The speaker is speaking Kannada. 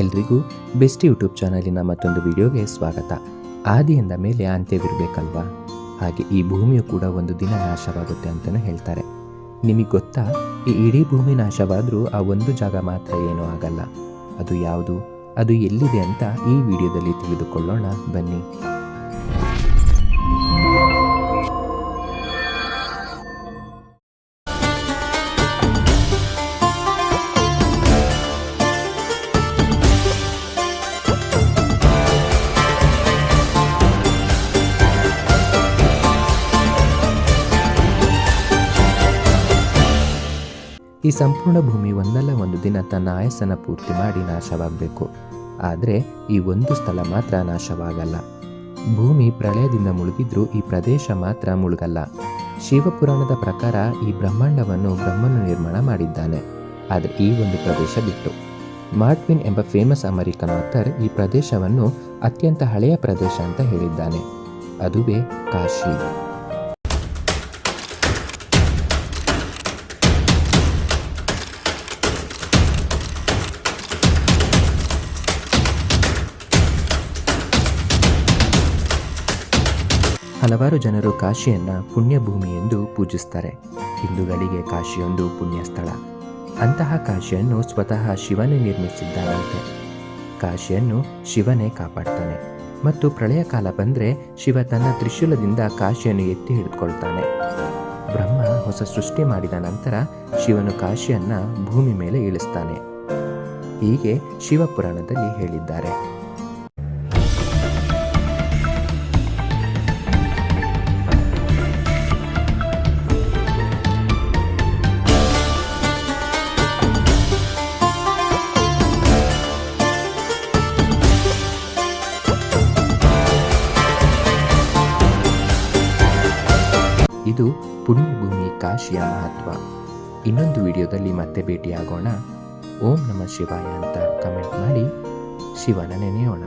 ಎಲ್ರಿಗೂ ಬೆಸ್ಟ್ ಯೂಟ್ಯೂಬ್ ಚಾನಲಿನ ಮತ್ತೊಂದು ವಿಡಿಯೋಗೆ ಸ್ವಾಗತ. ಆದಿಯಿಂದ ಮೇಲೆ ಅಂತ್ಯವಿರಬೇಕಲ್ವಾ? ಹಾಗೆ ಈ ಭೂಮಿಯು ಕೂಡ ಒಂದು ದಿನ ನಾಶವಾಗುತ್ತೆ ಅಂತಲೂ ಹೇಳ್ತಾರೆ. ನಿಮಗೆ ಗೊತ್ತಾ? ಈ ಇಡೀ ಭೂಮಿ ನಾಶವಾದರೂ ಆ ಒಂದು ಜಾಗ ಮಾತ್ರ ಏನೂ ಆಗಲ್ಲ. ಅದು ಯಾವುದು? ಅದು ಎಲ್ಲಿದೆ ಅಂತ ಈ ವಿಡಿಯೋದಲ್ಲಿ ತಿಳಿದುಕೊಳ್ಳೋಣ. ಬನ್ನಿ. ಈ ಸಂಪೂರ್ಣ ಭೂಮಿ ಒಂದಲ್ಲ, ಒಂದು ದಿನ ತನ್ನ ಆಯಸ್ಸನ್ನು ಪೂರ್ತಿ ಮಾಡಿ ನಾಶವಾಗಬೇಕು. ಆದರೆ ಈ ಒಂದು ಸ್ಥಳ ಮಾತ್ರ ನಾಶವಾಗಲ್ಲ. ಭೂಮಿ ಪ್ರಳಯದಿಂದ ಮುಳುಗಿದ್ರೂ ಈ ಪ್ರದೇಶ ಮಾತ್ರ ಮುಳುಗಲ್ಲ. ಶಿವಪುರಾಣದ ಪ್ರಕಾರ ಈ ಬ್ರಹ್ಮಾಂಡವನ್ನು ಬ್ರಹ್ಮನು ನಿರ್ಮಾಣ ಮಾಡಿದ್ದಾನೆ. ಆದರೆ ಈ ಒಂದು ಪ್ರದೇಶ ಬಿಟ್ಟು. ಮಾರ್ಟ್ವಿನ್ ಎಂಬ ಫೇಮಸ್ ಅಮೆರಿಕನ್ ಆಥರ್ ಈ ಪ್ರದೇಶವನ್ನು ಅತ್ಯಂತ ಹಳೆಯ ಪ್ರದೇಶ ಅಂತ ಹೇಳಿದ್ದಾನೆ. ಅದುವೇ ಕಾಶಿ. ಹಲವಾರು ಜನರು ಕಾಶಿಯನ್ನು ಪುಣ್ಯಭೂಮಿ ಎಂದು ಪೂಜಿಸ್ತಾರೆ. ಹಿಂದೂಗಳಿಗೆ ಕಾಶಿಯೊಂದು ಪುಣ್ಯ ಸ್ಥಳ ಅಂತಹ ಕಾಶಿಯನ್ನು ಸ್ವತಃ ಶಿವನೇ ನಿರ್ಮಿಸಿದ್ದಾನಂತೆ. ಕಾಶಿಯನ್ನು ಶಿವನೇ ಕಾಪಾಡ್ತಾನೆ. ಮತ್ತು ಪ್ರಳಯ ಕಾಲ ಬಂದರೆ ಶಿವ ತನ್ನ ತ್ರಿಶೂಲದಿಂದ ಕಾಶಿಯನ್ನು ಎತ್ತಿ ಹಿಡಿದುಕೊಳ್ತಾನೆ ಬ್ರಹ್ಮ ಹೊಸ ಸೃಷ್ಟಿ ಮಾಡಿದ ನಂತರ ಶಿವನು ಕಾಶಿಯನ್ನು ಭೂಮಿ ಮೇಲೆ ಇಳಿಸ್ತಾನೆ. ಹೀಗೆ ಶಿವಪುರಾಣದಲ್ಲಿ ಹೇಳಿದ್ದಾರೆ. ಇದು ಪುಣ್ಯಭೂಮಿ ಕಾಶಿಯ ಮಹತ್ವ. ಇನ್ನೊಂದು ವಿಡಿಯೋದಲ್ಲಿ ಮತ್ತೆ ಭೇಟಿಯಾಗೋಣ. ಓಂ ನಮ ಶಿವಾಯ ಅಂತ ಕಮೆಂಟ್ ಮಾಡಿ. ಶಿವನ ನೆನೆಯೋಣ.